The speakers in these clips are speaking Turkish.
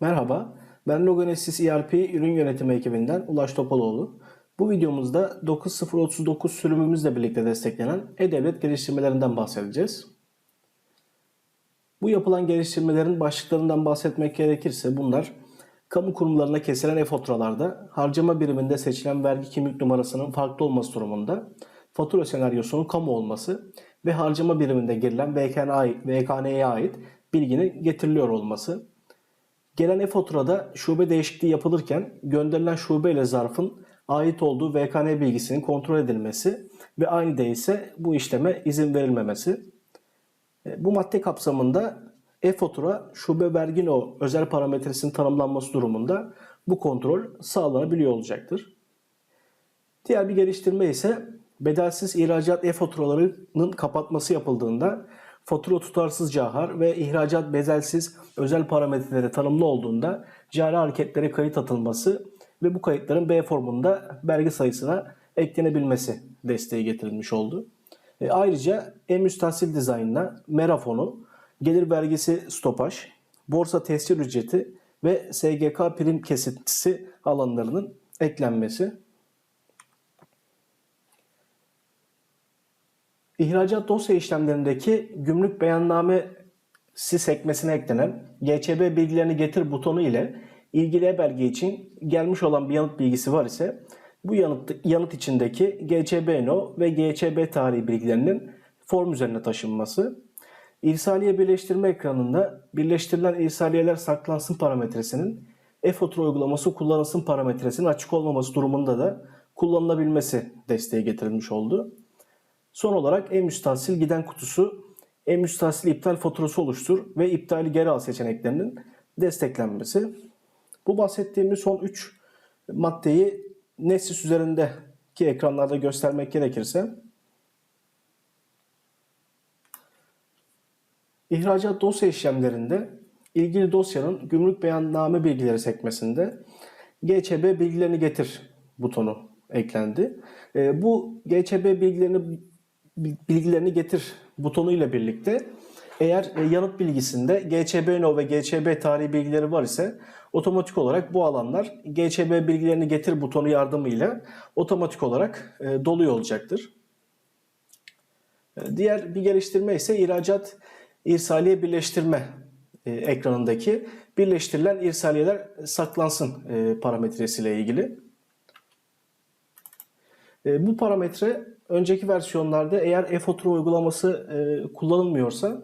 Merhaba, ben Logonesis ERP ürün yönetimi ekibinden Ulaş Topaloğlu. Bu videomuzda 9039 sürümümüzle birlikte desteklenen e-devlet geliştirmelerinden bahsedeceğiz. Bu yapılan geliştirmelerin başlıklarından bahsetmek gerekirse bunlar kamu kurumlarına kesilen e-faturalarda harcama biriminde seçilen vergi kimlik numarasının farklı olması durumunda fatura senaryosunun kamu olması ve harcama biriminde girilen VKN'ye ait bilginin getiriliyor olması. Gelen e-faturada şube değişikliği yapılırken gönderilen şube ile zarfın ait olduğu VKN bilgisinin kontrol edilmesi ve aynı değilse bu işleme izin verilmemesi. E, Bu madde kapsamında e-fatura şube vergi no özel parametresinin tanımlanması durumunda bu kontrol sağlanabiliyor olacaktır. Diğer bir geliştirme ise bedelsiz ihracat e-faturalarının kapatması yapıldığında fatura tutarsız cahar ve ihracat bedelsiz özel parametreleri tanımlı olduğunda cari hareketlere kayıt atılması ve bu kayıtların B formunda belge sayısına eklenebilmesi desteği getirilmiş oldu. E, ayrıca e-müstahsil dizaynına MERA fonu, gelir vergisi stopaj, borsa tescil ücreti ve SGK prim kesintisi alanlarının eklenmesi. İhracat dosya işlemlerindeki gümrük beyannamesi sekmesine eklenen GÇB bilgilerini getir butonu ile ilgili e-belge için gelmiş olan bir yanıt bilgisi var ise bu yanıt, yanıt içindeki GÇB no ve GÇB tarihi bilgilerinin form üzerine taşınması, İrsaliye birleştirme ekranında birleştirilen irsaliyeler saklansın parametresinin e-fatura uygulaması kullanılsın parametresinin açık olmaması durumunda da kullanılabilmesi desteği getirilmiş oldu. Son olarak e-müstahsil giden kutusu, e-müstahsil iptal faturası oluştur ve iptali geri al seçeneklerinin desteklenmesi. Bu bahsettiğimiz son 3 maddeyi Nessis üzerindeki ekranlarda göstermek gerekirse İhracat dosya işlemlerinde ilgili dosyanın gümrük beyanname bilgileri sekmesinde GÇB bilgilerini getir butonu eklendi. E, Bu GÇB bilgilerini bilgilerini getir butonu ile birlikte eğer e, yanıt bilgisinde GÇB no ve GÇB tarihi bilgileri var ise otomatik olarak bu alanlar GÇB bilgilerini getir butonu yardımıyla otomatik olarak e, doluyor olacaktır. E, Diğer bir geliştirme ise ihracat irsaliye birleştirme e, ekranındaki birleştirilen irsaliyeler saklansın e, parametresiyle ilgili. E, Bu parametre önceki versiyonlarda eğer e-fatura uygulaması e, kullanılmıyorsa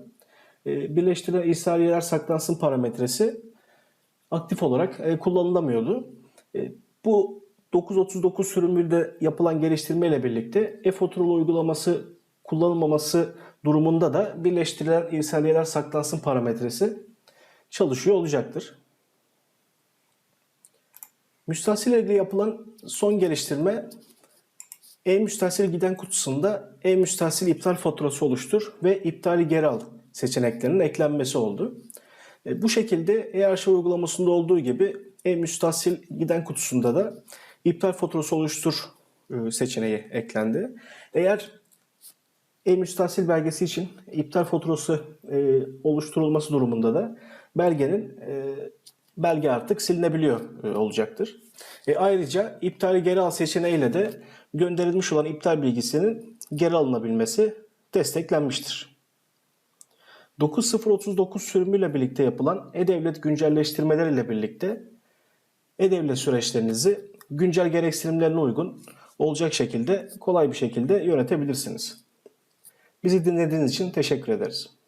e, birleştirilen irsaliyeler saklansın parametresi aktif olarak e, kullanılamıyordu. E, Bu 939 sürümünde yapılan geliştirme ile birlikte e-fatura uygulaması kullanılmaması durumunda da birleştirilen irsaliyeler saklansın parametresi çalışıyor olacaktır. Müstahsil ile yapılan son geliştirme e-müstahsil giden kutusunda e-müstahsil iptal faturası oluştur ve iptali geri al seçeneklerinin eklenmesi oldu. E, Bu şekilde e-arşiv uygulamasında olduğu gibi e-müstahsil giden kutusunda da iptal faturası oluştur e, seçeneği eklendi. Eğer e-müstahsil belgesi için iptal faturası e, oluşturulması durumunda da belgenin e, belge artık silinebiliyor e, olacaktır. E, ayrıca iptali geri al seçeneğiyle de gönderilmiş olan iptal bilgisinin geri alınabilmesi desteklenmiştir. 9039 sürümüyle birlikte yapılan e-devlet güncelleştirmeler ile birlikte e-devlet süreçlerinizi güncel gereksinimlerine uygun olacak şekilde kolay bir şekilde yönetebilirsiniz. Bizi dinlediğiniz için teşekkür ederiz.